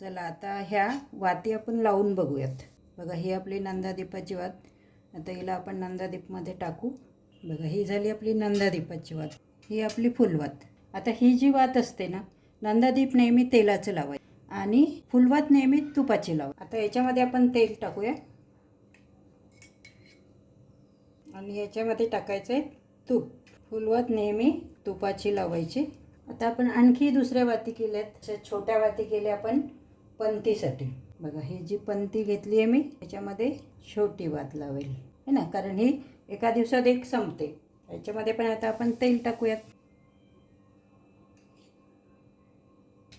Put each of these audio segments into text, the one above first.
चला आता ह्या वाती आपण लावून बघूयात. बघा ही आपली नंदादीपाची वात. आता हिला आपण नंदादीपमध्ये टाकू. बघा ही झाली आपली नंदादीपाची वात. ही आपली फुलवात आता ही जी वात असते ना नंदादीप नेहमी तेलाचं लावायचं. आणि फुलवात नेहमी तुपाची लावा. आता याच्यामध्ये आपण तेल टाकूया. आणि याच्यामध्ये टाकायचं आहे तूप. फुलवत नेहमी तुपाची लावायची. आता आपण आणखी दुसऱ्या वाती केल्यात. अशा छोट्या वाती केल्या आपण. पंतीसाठी. बघा ही जी पंती घेतली आहे मी त्याच्यामध्ये छोटी वात लावेल. है ना? कारण ही एका दिवसात एक संपते. याच्यामध्ये पण आता आपण तेल टाकूयात.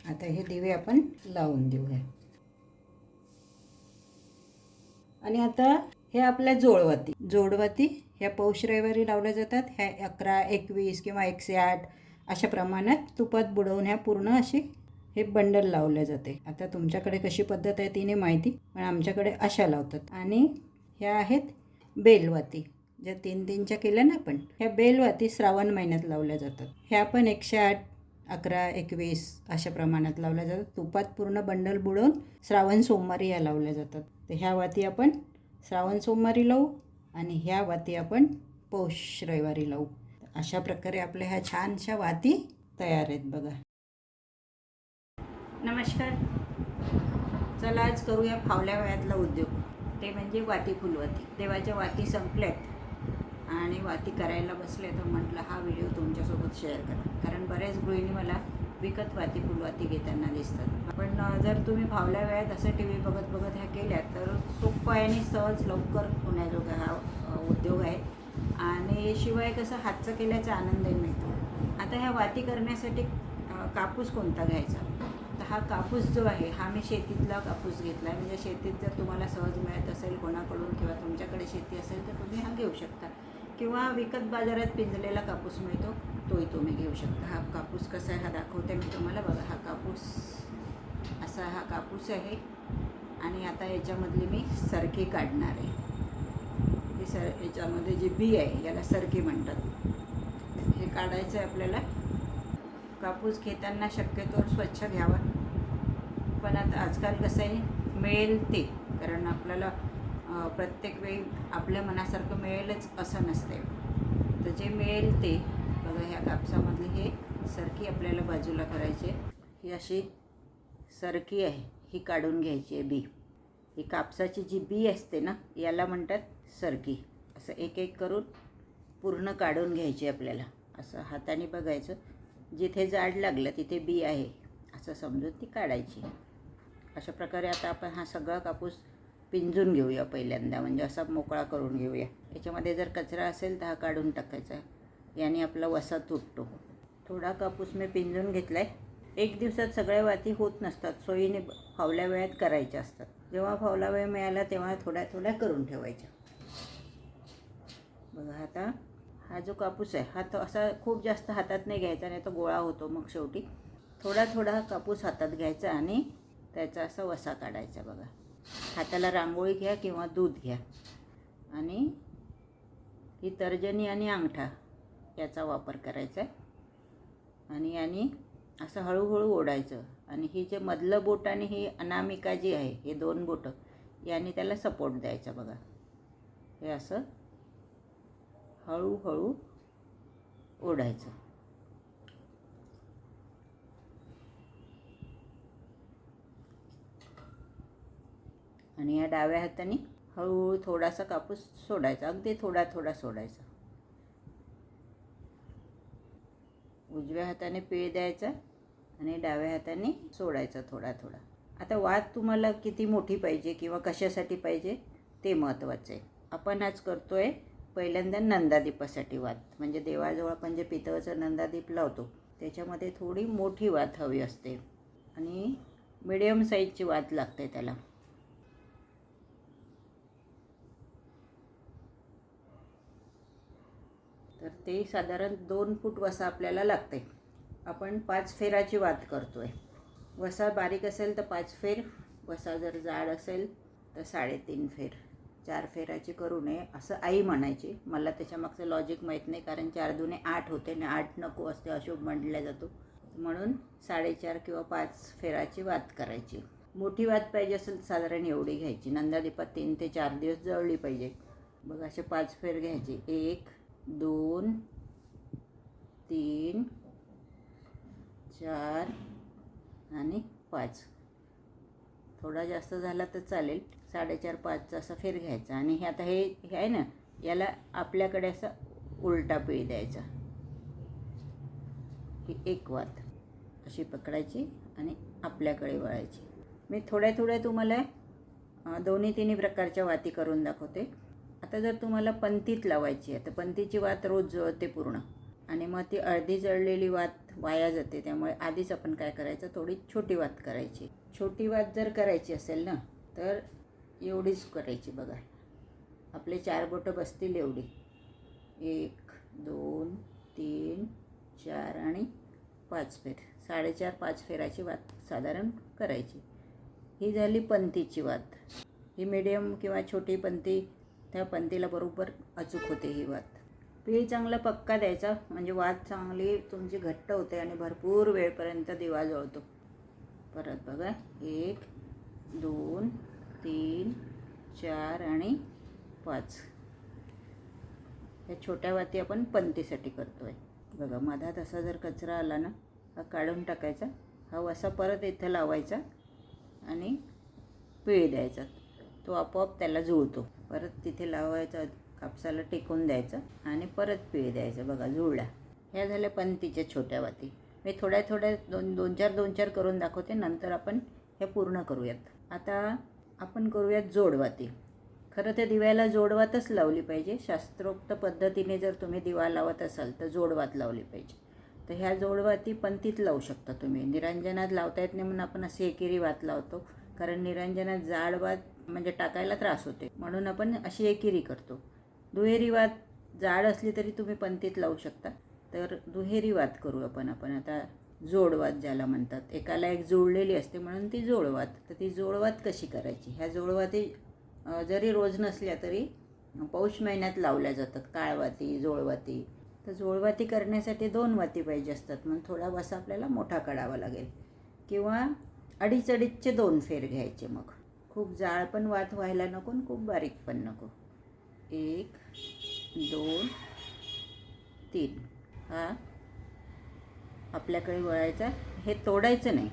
आता हे दिवे आपण लावून देऊया आणि आता हे आपल्या जोडवाती. जोडवाती ह्या पौष रविवारी लावल्या जातात. ह्या अकरा एकवीस किंवा एकशे आठ अशा प्रमाणात तुपात बुडवून ह्या पूर्ण अशी हे बंडल लावले जाते. आता तुमच्याकडे कशी पद्धत आहे तिने माहिती पण आमच्याकडे अशा लावतात. आणि ह्या आहेत बेलवाती. ज्या तीन तीनच्या केल्या ना आपण ह्या बेलवाती श्रावण महिन्यात लावल्या जातात. ह्या पण एकशे आठ अकरा एकवीस अशा प्रमाणात लावल्या जातात. तुपात पूर्ण बंडल बुडवून श्रावण सोमवारी या लावल्या जातात. तर ह्या वाती आपण श्रावण सोमवारी लावू आणि ह्या वाती आपण पौष रविवारी लावू. अशा प्रकारे आपल्या ह्या छानशा वाती तयार आहेत बघा. नमस्कार. चला आज करूया फावल्या वयातला उद्योग. ते म्हणजे वाती फुलवाती. देवाच्या वाती संपल्यात आणि वाती करायला बसले तर म्हटलं हा व्हिडिओ तुमच्यासोबत शेअर करा. कारण बऱ्याच गृहिणी मला विकत वाती फुलवाती घेताना दिसतात. पण जर तुम्ही फावल्या वेळात असं टी व्ही बघत बघत ह्या केल्या तर सोपं आहे आणि सहज लवकर होण्याजोगा हा उद्योग आहे. आणि शिवाय कसं हातचं केल्याचा आनंदही मिळतो. आता ह्या वाती करण्यासाठी कापूस कोणता घ्यायचा? हा कापूस जो आहे हा मी शेतीतला कापूस घेतला आहे म्हणजे शेतीत जर तुम्हाला सहज मिळत असेल कोणाकडून किंवा तुमच्याकडे शेती असेल तर तुम्ही हा घेऊ शकता. किंवा विकत बाजारात पिंजलेला कापूस मिळतो तोही तुम्ही घेऊ शकता. हा कापूस कसा आहे हा दाखवते मी तुम्हाला. बघा हा कापूस असा हा कापूस आहे. आणि आता याच्यामधली मी सरकी काढणार आहे. ही सर याच्यामध्ये जी बी आहे याला सरकी म्हणतात. हे काढायचं आहे आपल्याला. कापूस घेताना शक्यतो स्वच्छ घ्यावा. पण आता आजकाल कसं आहे मिळेल ते. कारण आपल्याला प्रत्येक वेळी आपल्या मनासारखं मिळेलच असं नसते तर जे मिळेल ते बघा ह्या कापसामधली हे सरकी आपल्याला बाजूला करायची. ही अशी सरकी आहे ही काढून घ्यायची आहे बी. ही कापसाची जी बी असते ना याला म्हणतात सरकी. असं एक एक करून पूर्ण काढून घ्यायची आपल्याला. असं हाताने बघायचं. जिथे जाड लागलं तिथे बी आहे. असं समजून ती काढायची. अशा प्रकारे आता आपण हा सगळा कापूस पिंजून घेऊया पहिल्यांदा म्हणजे असा मोकळा करून घेऊया. याच्यामध्ये जर कचरा असेल तर हा काढून टाकायचा. याने आपला वसा तुटतो. थोडा कापूस मी पिंजून घेतला आहे एक दिवसात सगळ्या वाती होत नसतात. सोयीने फावल्या वेळात करायच्या असतात. जेव्हा फावला वेळ मिळाला तेव्हा थोड्या थोड्या करून ठेवायच्या. बघा आता हा जो कापूस आहे हा तो असा खूप जास्त हातात नाही घ्यायचा नाही तो गोळा होतो मग शेवटी. थोडा थोडा कापूस हातात घ्यायचा आणि त्याचा असा वसा काढायचा बघा. हाताला रांगोळी घ्या किंवा दूध घ्या. आणि ही तर्जनी आणि अंगठा याचा वापर करायचा आहे. आणि याने असं हळूहळू ओढायचं. आणि ही जे मधलं बोट आणि ही अनामिका जी आहे हे दोन बोटं याने त्याला सपोर्ट द्यायचा बघा. हे असं हळूहळू ओढायचं. आणि या डाव्या हाताने हळूहळू थोडासा कापूस सोडायचा. अगदी थोडा थोडा सोडायचा. उजव्या हाताने पीळ द्यायचा आणि डाव्या हाताने सोडायचा थोडा थोडा. आता वात तुम्हाला किती मोठी पाहिजे किंवा कशासाठी पाहिजे ते महत्त्वाचं आहे. आपण आज करतो आहे पहिल्यांदा नंदादीपासाठी वात. म्हणजे देवाजवळ आपण जे पितळचं नंदादीप लावतो त्याच्यामध्ये थोडी मोठी वात हवी असते. आणि मिडियम साईजची वात लागते त्याला. तर ते साधारण दोन फूट वसा आपल्याला लागते आपण पाच फेराची वात करतो आहे वसा बारीक असेल तर पाच फेर वसा जर जाड असेल तर साडेतीन फेर. चार फेराची करू नये असं आई म्हणायची. मला त्याच्यामागचं लॉजिक माहीत नाही कारण चार दुने आठ होते आणि आठ नको असते अशुभ म्हटला जातो. म्हणून साडेचार किंवा पाच फेराची वात करायची. मोठी वात पाहिजे असेल तर साधारण एवढी घ्यायची. नंदादीपात तीन ते चार दिवस जळली पाहिजे. मग असे पाच फेर घ्यायचे. एक दोन तीन चार आणि पाच. थोडा जास्त झाला तर चालेल. साडेचार पाचचा असा फेर घ्यायचा. आणि हे आता हे हे आहे ना याला आपल्याकडे असा उलटा पिळी द्यायचा. ही एक वात. अशी पकडायची आणि आपल्याकडे वळायची. मी थोड्या थोड्या तुम्हाला दोन्ही तिन्ही प्रकारच्या वाती करून दाखवते. आता जर तुम्हाला पंतीत लावायची आहे तर पंतीची वात रोज जळते पूर्ण. आणि मग ती अर्धी जळलेली वात वाया जाते त्यामुळे आधीच आपण काय करायचं थोडी छोटी वात करायची. छोटी वात जर करायची असेल ना तर एवढीच करायची बघा. आपले चार बोटं बसतील एवढी. एक दोन तीन चार आणि पाच फेर. साडेचार पाच फेराची वात साधारण करायची. ही झाली पंतीची वात. ही मिडियम किंवा छोटी पंती त्या पंतीला बरोबर अचूक होते ही वात पीळ चांगला पक्का द्यायचा म्हणजे वात चांगली तुमची घट्ट होते आणि भरपूर वेळपर्यंत दिवा जळतो. परत बघा एक दोन तीन चार आणि पाच. ह्या छोट्या वाती आपण पंतीसाठी करतो आहे बघा मधात असा जर कचरा आला ना हा काढून टाकायचा हा वसा परत इथं लावायचा आणि पिळ द्यायचा. तो आपोआप त्याला जुळतो. परत तिथे लावायचं कापसाला टेकून द्यायचं आणि परत पिळ द्यायचं. बघा जुळला ह्या झाल्या पंतीच्या छोट्या वाती. मी थोड्या थोड्या दोन दोन चार दोन चार करून दाखवते. नंतर आपण हे पूर्ण करूयात. आता आपण करूयात जोडवाती खरं तर दिव्याला जोडवातच लावली पाहिजे. शास्त्रोक्त पद्धतीने जर तुम्ही दिवा लावत असाल तर जोडवात लावली पाहिजे. तर ह्या जोडवाती पंतीत लावू शकता तुम्ही. निरंजनात लावता येत नाही म्हणून आपण असे एकेरी वात लावतो. कारण निरंजनात जाड वात म्हणजे टाकायला त्रास होते. म्हणून आपण अशी एकेरी करतो. दुहेरी वात जाड असली तरी तुम्ही पंतीत लावू शकता. तर दुहेरी वात करू आपण आपण आता जोडवात ज्याला म्हणतात. एकाला एक जोडलेली असते म्हणून ती जोडवात तर ती जोडवात कशी करायची? ह्या जोडवाती जरी रोज नसल्या तरी पौष महिन्यात लावल्या जातात. काळवाती जोळवाती तर जोळवाती करण्यासाठी दोन वाती पाहिजे असतात. म्हणून थोडा वासा आपल्याला मोठा काढावा लागेल. किंवा अडीच अडीचचे दोन फेर घ्यायचे मग. खूप जाळ पण वात व्हायला नको आणि खूप बारीक पण नको. एक दोन तीन. हा? आपल्याकडे वळायचा. हे तोडायचं नाही.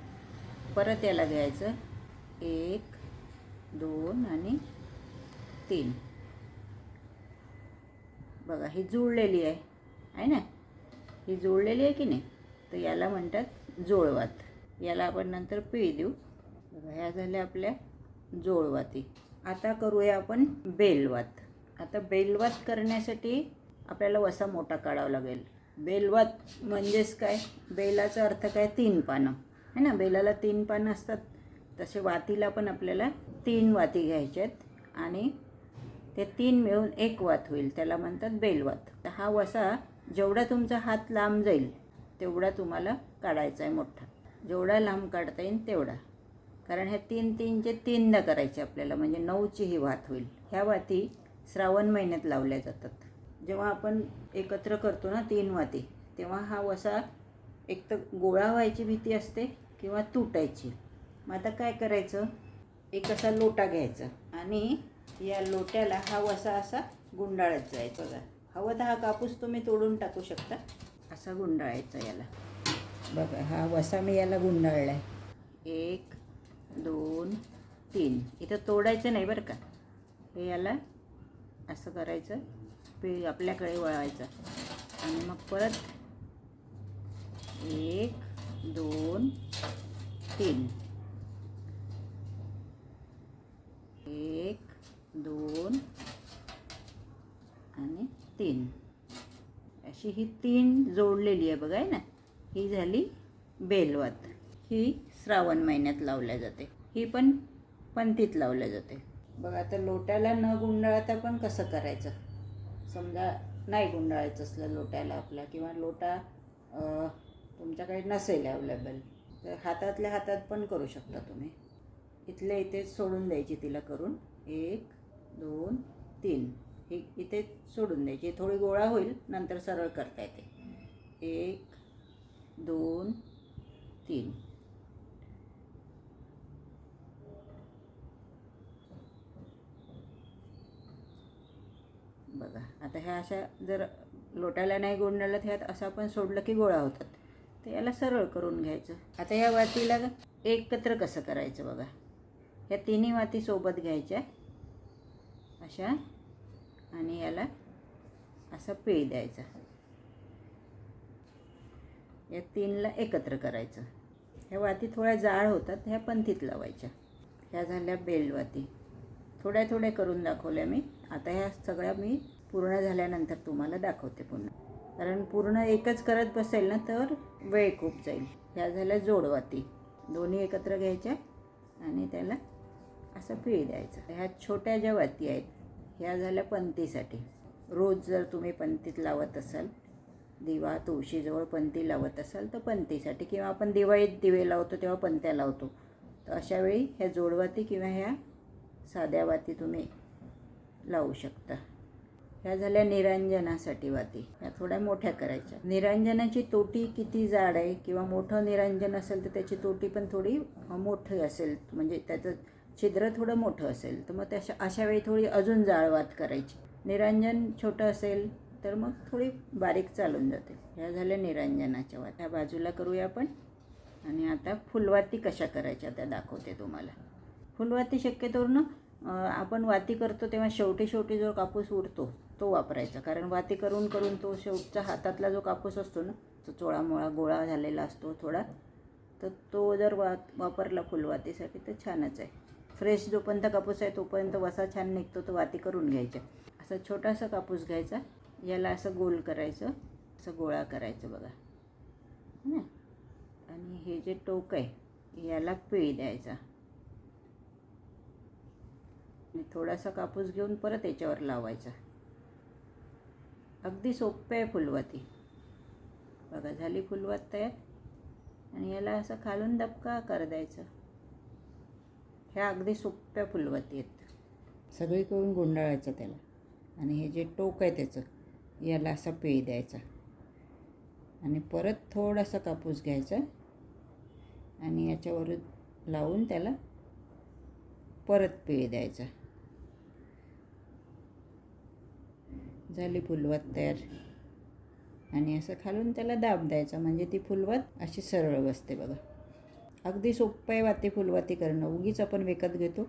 परत याला घ्यायचं. एक दोन आणि तीन. बघा ही जुळलेली आहे. आहे ना? ही जुळलेली आहे की नाही? तर याला म्हणतात जुळवात. याला आपण नंतर पिळी देऊ. बघा ह्या झाल्या आपल्या जोळवाती आता करूया आपण बेलवात. आता बेलवात करण्यासाठी आपल्याला वसा मोठा काढावा लागेल. बेलवात म्हणजेच काय? बेलाचा अर्थ काय? तीन पानं. है ना? बेलाला तीन पानं असतात. तसे वातीला पण आपल्याला तीन वाती घ्यायच्या आहेत आणि ते तीन मिळून एक वात होईल. त्याला म्हणतात बेलवात. तर हा वसा जेवढा तुमचा हात लांब जाईल तेवढा तुम्हाला काढायचा आहे मोठा. जेवढा लांब काढता येईल तेवढा. कारण ह्या तीन तीनचे तीनदा करायचे आपल्याला म्हणजे नऊची ही वात होईल. ह्या वाती श्रावण महिन्यात लावल्या जातात. जेव्हा आपण एकत्र करतो ना तीन वाती तेव्हा हा वसा एक तर गोळा व्हायची भीती असते किंवा तुटायची. मग आता काय करायचं? एक असा लोटा घ्यायचा आणि या लोट्याला हा वसा असा गुंडाळत जायचा बघा. हवं तर हा कापूस तुम्ही तोडून टाकू शकता. असा गुंडाळायचा याला. बघा हा वसा मी याला गुंडाळला आहे एक दोन तीन. इथं तोडायचं नाही बरं का. हे याला असं करायचं. पे आपल्याकडे वळवायचं आणि मग परत एक दोन तीन. एक दोन आणि तीन. अशी ही तीन जोडलेली आहे बघा ना? ही झाली बेलवात. ही श्रावण महिन्यात लावल्या जाते. ही पण पंथीत लावल्या जाते. बघा आता लोट्याला न गुंडाळता पण कसं करायचं? समजा नाही गुंडाळायचं असलं लोट्याला आपला किंवा लोटा तुमच्याकडे नसेल अवेलेबल तर हातातल्या हातात पण करू शकता तुम्ही. इथल्या इथे सोडून द्यायची तिला करून. एक दोन तीन. ही इथे सोडून द्यायची. थोडी गोळा होईल नंतर सरळ करता येते. एक दोन तीन आता ह्या अशा जर लोटायला नाही गुंडाळलं तर ह्यात असं आपण सोडलं की गोळा होतात. तर याला सरळ करून घ्यायचं. आता या वातीला एकत्र कसं करायचं बघा? ह्या तिन्ही वाती सोबत घ्यायच्या. अशा. आणि याला असा पिळ द्यायचा. या तीनला एकत्र करायचं. ह्या वाती थोड्या जाड होतात ह्या पंथीत लावायच्या. ह्या झाल्या बेलवाती. थोड्या थोड्या करून दाखवल्या मी. आता ह्या सगळ्या मी पूर्ण झाल्यानंतर तुम्हाला दाखवते पुन्हा. कारण पूर्ण एकच करत बसेल ना तर वेळ खूप जाईल. ह्या झाल्या जोडवाती. दोन्ही एकत्र घ्यायच्या आणि त्याला असं पिळी द्यायचं. ह्या छोट्या ज्या वाती आहेत ह्या झाल्या पंतीसाठी रोज जर तुम्ही पंतीत लावत असाल दिवा तुळशीजवळ पंथी लावत असाल तर पंतीसाठी किंवा आपण दिवाळीत दिवे लावतो तेव्हा पंत्या लावतो. तर अशा वेळी ह्या जोडवाती किंवा ह्या साध्या वाती तुम्ही लावू शकता. ह्या झाल्या निरांजनासाठी वाती. ह्या थोड्या मोठ्या करायच्या. निरांजनाची तोटी किती जाड आहे किंवा मोठं निरांजन असेल तर त्याची तोटी पण थोडी मोठी असेल. म्हणजे त्याचं छिद्र थोडं मोठं असेल. तर मग तशा अशा वेळी थोडी अजून जाळवात करायची. निरांजन छोटं असेल तर मग थोडी बारीक चालून जाते. ह्या झाल्या निरांजनाच्या वात. ह्या बाजूला करूया आपण. आणि आता फुलवाती कशा करायच्या त्या दाखवते तुम्हाला. फुलवाती शक्यतोवर ना आपण वाती करतो तेव्हा शेवटी शेवटी जो कापूस उरतो तो वापरायचा. कारण वाती करून करून तो शेवटच्या हातातला जो कापूस असतो ना तो चोळामोळा गोळा झालेला असतो थोडा तर तो जर वा वापरला फुलवातीसाठी तर छानच आहे. फ्रेश जोपर्यंत कापूस आहे तोपर्यंत वसा छान निघतो तो वाती करून घ्यायचा. असा छोटासा कापूस घ्यायचा याला असं गोल करायचं असं गोळा करायचं बघा. ना? आणि हे जे टोक आहे याला पिळी द्यायचा. आणि थोडासा कापूस घेऊन परत याच्यावर लावायचा. अगदी सोपे आहे फुलवाती. बघा झाली फुलवत तयार. आणि याला असं खालून दबका कर द्यायचं. ह्या अगदी सोप्या फुलवाती आहेत. सगळीकडून गुंडाळायचं त्याला. आणि हे जे टोक आहे त्याचं याला असा पेय द्यायचा. आणि परत थोडासा कापूस घ्यायचा. आणि याच्यावर लावून त्याला परत पेय द्यायचा. झाली फुलवत तयार. आणि असं खालून त्याला दाब द्यायचा. म्हणजे ती फुलवत अशी सरळ बसते बघा. अगदी सोपं आहे वाती फुलवाती करणं. उगीच आपण विकत घेतो.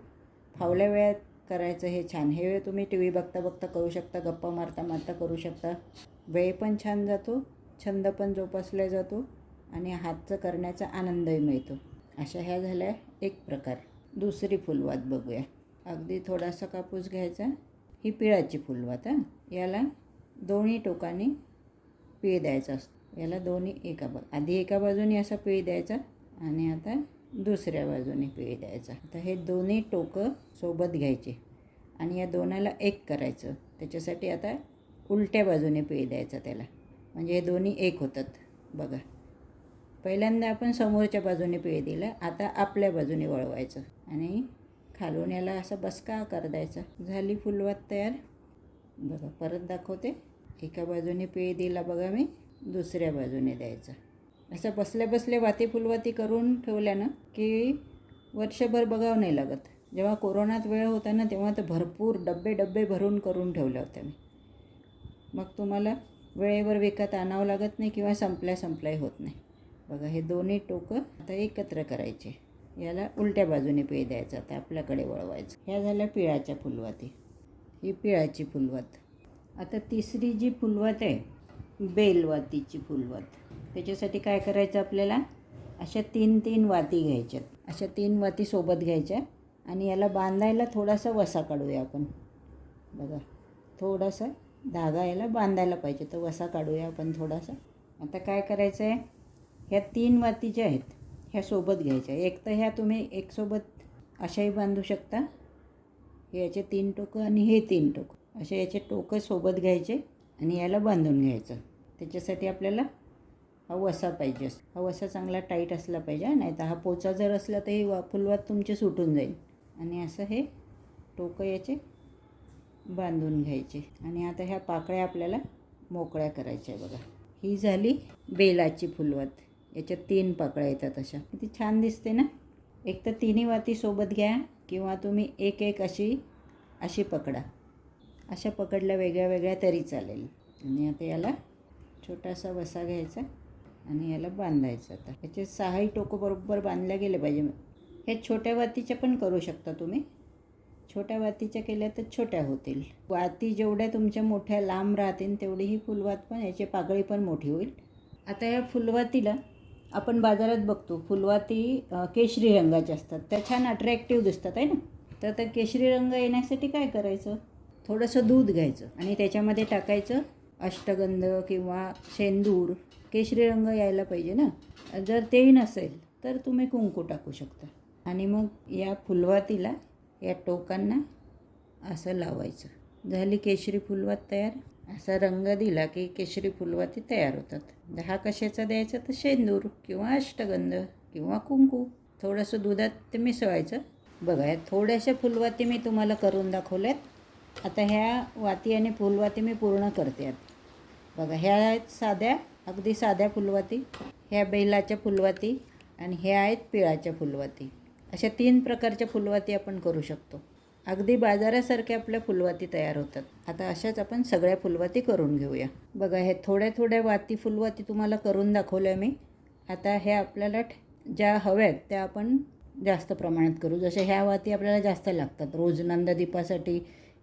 फावल्या वेळात करायचं हे छान. हे वेळ तुम्ही टी व्ही बघता बघता करू शकता. गप्पा मारता मारता करू शकता. वेळ पण छान जातो. छंद पण जोपासला जातो. आणि हातचं करण्याचा आनंदही मिळतो. अशा ह्या झाल्या एक प्रकार. दुसरी फुलवात बघूया. अगदी थोडासा कापूस घ्यायचा. ही पिळाची फुलवात हां. याला दोन्ही टोकांनी पिळ द्यायचा असतो. याला दोन्ही एका बाजू आधी एका बाजूने असा पिळ द्यायचा आणि आता दुसऱ्या बाजूने पिळ द्यायचा. आता हे दोन्ही टोकं सोबत घ्यायचे आणि या दोनाला एक करायचं. त्याच्यासाठी आता उलट्या बाजूने पिळ द्यायचा त्याला. म्हणजे हे दोन्ही एक होतात. बघा. पहिल्यांदा आपण समोरच्या बाजूने पिळ दिला आता आपल्या बाजूने वळवायचं आणि खालून याला असा बसका आकार द्यायचा. झाली फुलवात तयार. बघा परत दाखवते. एका बाजूने पेय दिला बघा मी दुसऱ्या बाजूने द्यायचा. असं बसल्या बसल्या वाती फुलवाती करून ठेवल्यानं की वर्षभर बघावं नाही लागत. जेव्हा कोरोनात वेळ होता ना तेव्हा तर भरपूर डब्बे डब्बे भरून करून ठेवल्या होत्या मी. मग तुम्हाला वेळेवर विकत आणावं लागत नाही किंवा संपल्या संपल्याही होत नाही. बघा हे दोन्ही टोकं आता एकत्र करायचे. याला उलट्या बाजूने पेय द्यायचं आता आपल्याकडे वळवायचं. ह्या झाल्या पिळाच्या फुलवाती. ही पिळाची फुलवत. आता तिसरी जी फुलवत आहे बेलवातीची फुलवत. त्याच्यासाठी काय करायचं आपल्याला? अशा तीन तीन वाती घ्यायच्यात अशा तीन वाती सोबत घ्यायच्या आणि याला बांधायला थोडासा वसा काढूया आपण. बघा थोडासा धागा याला बांधायला पाहिजे तर वसा काढूया आपण थोडासा. आता काय करायचं आहे ह्या तीन वाती ज्या आहेत ह्या सोबत घ्यायच्या. एक तर ह्या तुम्ही एकसोबत अशाही बांधू शकता. याचे तीन टोकं आणि हे तीन टोकं. असे याचे टोकं सोबत घ्यायचे आणि याला बांधून घ्यायचं. त्याच्यासाठी आपल्याला हा वसा पाहिजे असतो. हा वसा चांगला टाईट असला पाहिजे नाही तर हा पोचा जर असला तर हे वा फुलवात तुमचे सुटून जाईल. आणि असं हे टोकं याचे बांधून घ्यायचे. आणि आता ह्या पाकळ्या आपल्याला मोकळ्या करायच्या आहे बघा. ही झाली बेलाची फुलवात. याच्यात तीन पाकळ्या येतात अशा. किती छान दिसते ना? एक तर तिन्ही वाती सोबत घ्या किंवा तुम्ही एक एक अशी अशी पकडा. अशा पकडल्या वेगळ्या वेगळ्या तरी चालेल. आणि आता याला छोटासा वसा घ्यायचा आणि याला बांधायचं आता. याचे सहाही टोकं बरोबर बांधल्या गेले पाहिजे. हे छोट्या वातीच्या पण करू शकता तुम्ही. छोट्या वातीच्या केल्या तर छोट्या होतील. वाती जेवढ्या तुमच्या मोठ्या लांब राहतील तेवढी ही फुलवात पण याची पाकळी पण मोठी होईल. आता या फुलवातीला आपण बाजारात बघतो फुलवाती केशरी रंगाच्या असतात. त्या छान अट्रॅक्टिव्ह दिसतात आहे ना? तर त्या केशरी रंग येण्यासाठी काय करायचं? थोडंसं दूध घ्यायचं आणि त्याच्यामध्ये टाकायचं अष्टगंध किंवा शेंदूर. केशरी रंग यायला पाहिजे ना? जर तेही नसेल तर तुम्ही कुंकू टाकू शकता. आणि मग या फुलवातीला या टोकांना असं लावायचं. झाली केशरी फुलवात तयार? असा रंग दिला की केशरी फुलवाती तयार होतात. दहा कशाचा द्यायचा? तर शेंदूर किंवा अष्टगंध किंवा कुंकू. थोडंसं दुधात ते मिसळायचं. बघा या थोड्याशा फुलवाती मी तुम्हाला करून दाखवल्यात. आता ह्या वाती आणि फुलवाती मी पूर्ण करते. आहेत बघा ह्या आहेत साध्या अगदी साध्या फुलवाती. ह्या बेलाच्या फुलवाती आणि ह्या आहेत पिळाच्या फुलवाती. अशा तीन प्रकारच्या फुलवाती आपण करू शकतो. अगदी बाजारासारख्या आपल्या फुलवाती तयार होतात. आता अशाच आपण सगळ्या फुलवाती करून घेऊया. बघा हे थोड्या थोड्या वाती फुलवाती तुम्हाला करून दाखवल्या मी. आता हे आपल्याला ज्या हव्यात त्या आपण जास्त प्रमाणात करू. जशा ह्या वाती आपल्याला जास्त लागतात. रोज नंददीपासाठी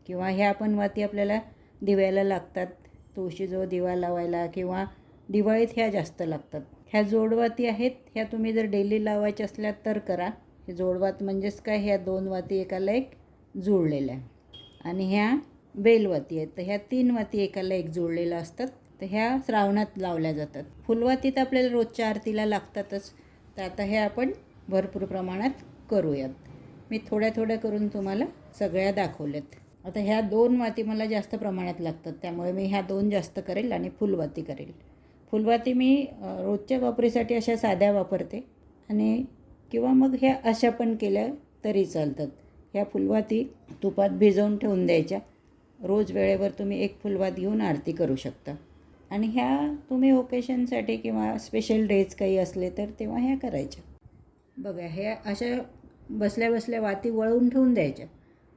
किंवा ह्या पण वाती आपल्याला दिव्याला लागतात. तुळशीजवळ दिवा लावायला किंवा दिवाळीत ह्या जास्त लागतात. ह्या जोडवाती आहेत. ह्या तुम्ही जर डेली लावायच्या असल्या तर करा. हे जोडवात म्हणजेच काय? ह्या दोन वाती एकाला एक जुळलेल्या आणि ह्या बेलवाती आहेत. तर ह्या तीन वाती एकाला एक जुळलेल्या असतात. तर ह्या श्रावणात लावल्या जातात. फुलवातीत आपल्याला रोजच्या आरतीला लागतातच. तर आता हे आपण भरपूर प्रमाणात करूयात. मी थोड्या थोड्या करून तुम्हाला सगळ्या दाखवल्यात. आता ह्या दोन वाती मला जास्त प्रमाणात लागतात. त्यामुळे मी ह्या दोन जास्त करेल आणि फुलवाती करेल. फुलवाती मी रोजच्या वापरीसाठी अशा साध्या वापरते. आणि किंवा मग ह्या अशा पण केल्या तरी चालतात. ह्या फुलवाती तुपात भिजवून ठेवून द्यायच्या. रोज वेळेवर तुम्ही एक फुलवात घेऊन आरती करू शकता. आणि ह्या तुम्ही ओकेशनसाठी किंवा स्पेशल डेज काही असले तर तेव्हा ह्या करायच्या. बघा ह्या अशा बसल्या बसल्या वाती वळवून ठेवून द्यायच्या.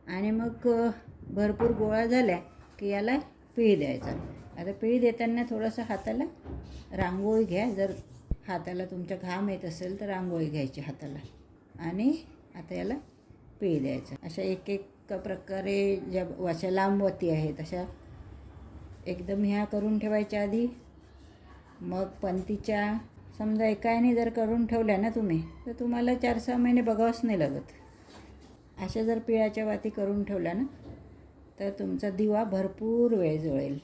आणि मग भरपूर गोळा झाल्या की याला पिळी द्यायचा. आता पिळी देताना थोडंसं हाताला रांगोळी घ्या. जर हाताला तुमच्या घाम येत असेल तर रांगोळी घ्यायची हाताला. आणि आता याला पिळी द्यायचं. अशा एक एक प्रकारे ज्या अशा लांबवती आहेत अशा एकदम ह्या करून ठेवायच्या आधी. मग पंतीच्या समजा एकाने जर करून ठेवल्या ना तुम्ही तर तुम्हाला चार सहा महिने बघावंच नाही लागत. अशा जर पिळाच्या वाती करून ठेवल्या ना तर तुमचा दिवा भरपूर वेळ जळेल.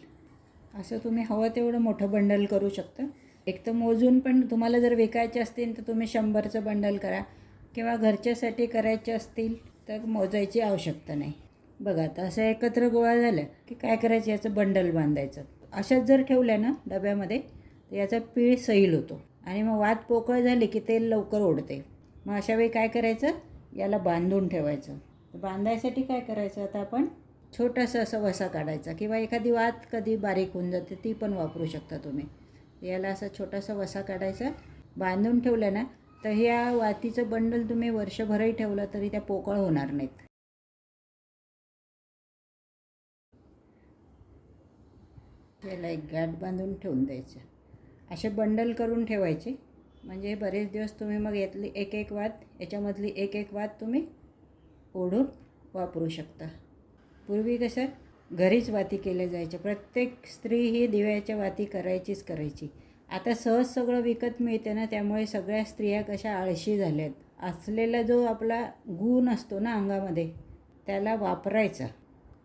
असं तुम्ही हवं तेवढं मोठं बंडल करू शकता. एक तर मोजून पण तुम्हाला जर विकायचे असतील तर तुम्ही शंभरचं बंडल करा. किंवा घरच्यासाठी करायचे असतील तर मोजायची आवश्यकता नाही. बघा आता असं एकत्र गोळा झालं की काय करायचं? याचं बंडल बांधायचं. अशाच जर ठेवल्या ना डब्यामध्ये तर याचा पीळ सैल होतो. आणि मग वात पोकळ झाली की ते लवकर ओढते. मग अशा वेळी काय करायचं? याला बांधून ठेवायचं. बांधायसाठी काय करायचं? आता आपण छोटासा असं वसा काढायचा किंवा एखादी वात कधी बारीक होऊन जाते ती पण वापरू शकता तुम्ही. याला असा छोटासा वसा काढायचा. बांधून ठेवलं ना तर ह्या वातीचं बंडल तुम्ही वर्षभरही ठेवलं तरी त्या पोकळ होणार नाहीत. याला एक गाठ बांधून ठेवून द्यायचं. असे बंडल करून ठेवायचे. म्हणजे बरेच दिवस तुम्ही मग यातली एक एक वात याच्यामधली एक एक वात तुम्ही ओढून वापरू शकता. पूर्वी कसं घरीच वाती केल्या जायच्या. प्रत्येक स्त्री ही दिव्याच्या वाती करायचीच करायची. आता सहज सगळं विकत मिळते ना त्यामुळे सगळ्या स्त्रिया कशा आळशी झाल्यात. असलेला जो आपला गुण असतो ना अंगामध्ये त्याला वापरायचा.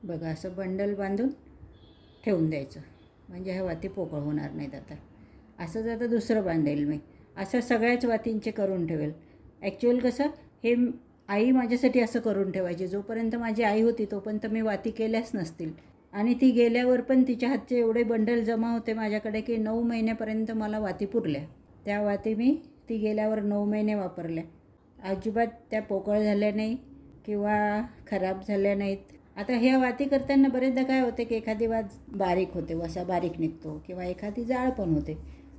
बघा असं बंडल बांधून ठेवून द्यायचं. म्हणजे ह्या वाती पोकळ होणार नाहीत आता. असंच आता दुसरं बांधेल मी. असं सगळ्याच वातींचे करून ठेवेल. ॲक्च्युअल कसं हे आई माझ्यासाठी असं करून ठेवायची. जोपर्यंत माझी आई होती तोपर्यंत मी वाती केल्याच नसतील. आणि ती गेल्यावर पण तिच्या हातचे एवढे बंडल जमा होते माझ्याकडे की नऊ महिन्यापर्यंत मला वाती पुरल्या. त्या वाती मी ती गेल्यावर नऊ महिने वापरल्या. अजिबात त्या पोकळ झाल्या नाही किंवा खराब झाल्या नाहीत. आता ह्या वाती करताना बरेचदा काय होते की एखादी वात बारीक होते वसा बारीक निघतो किंवा एखादी जाळ पण होते.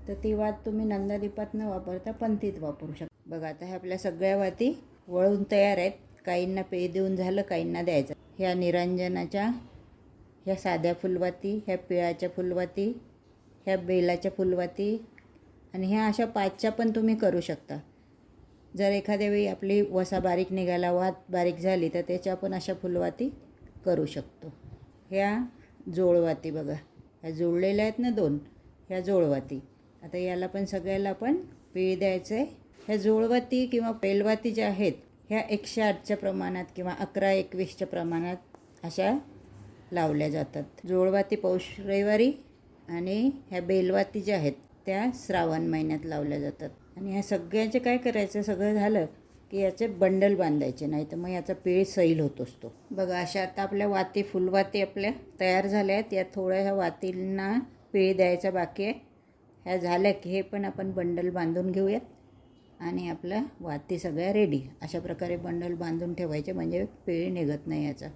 तर ती वात तुम्ही नंदादीपात न वापरता पंथीत वापरू शकता. बघा आता ह्या आपल्या सगळ्या वाती वळून तयार आहेत. काहींना पे देऊन झालं काहींना द्यायचं. ह्या निरंजनाच्या ह्या साध्या फुलवाती ह्या पिळाच्या फुलवाती ह्या बेलाच्या फुलवाती आणि ह्या अशा पाचच्या पण तुम्ही करू शकता. जर एखाद्या वेळी आपली वसा बारीक निघाला वात बारीक झाली तर त्याच्या पण अशा फुलवाती करू शकतो. ह्या जोळवाती बघा. ह्या जोडलेल्या आहेत ना दोन ह्या जोळवाती. आता याला पण सगळ्याला आपण पीळ द्यायचं आहे ह्या जोळवाती किंवा पेलवाती ज्या आहेत ह्या एकशे आठच्या प्रमाणात किंवा अकरा एकवीसच्या प्रमाणात अशा लावल्या जातात. जोळवाती पौष रविवारी आणि ह्या बेलवाती ज्या आहेत त्या श्रावण महिन्यात लावल्या जातात. आणि ह्या सगळ्याचे काय करायचं? सगळं झालं की याचे बंडल बांधायचे नाही तर मग याचा पेळ सैल होत असतो. बघा अशा आता आपल्या वाती फुलवाती आपल्या तयार झाल्या आहेत. या थोड्या ह्या वातींना पेळ द्यायचा बाकी आहे. ह्या झाल्या की हे पण आपण बंडल बांधून घेऊयात. आणि आपल्या वाती सगळ्या रेडी अशा प्रकारे बंडल बांधून ठेवायचे म्हणजे पेळ निघत नाही याचा.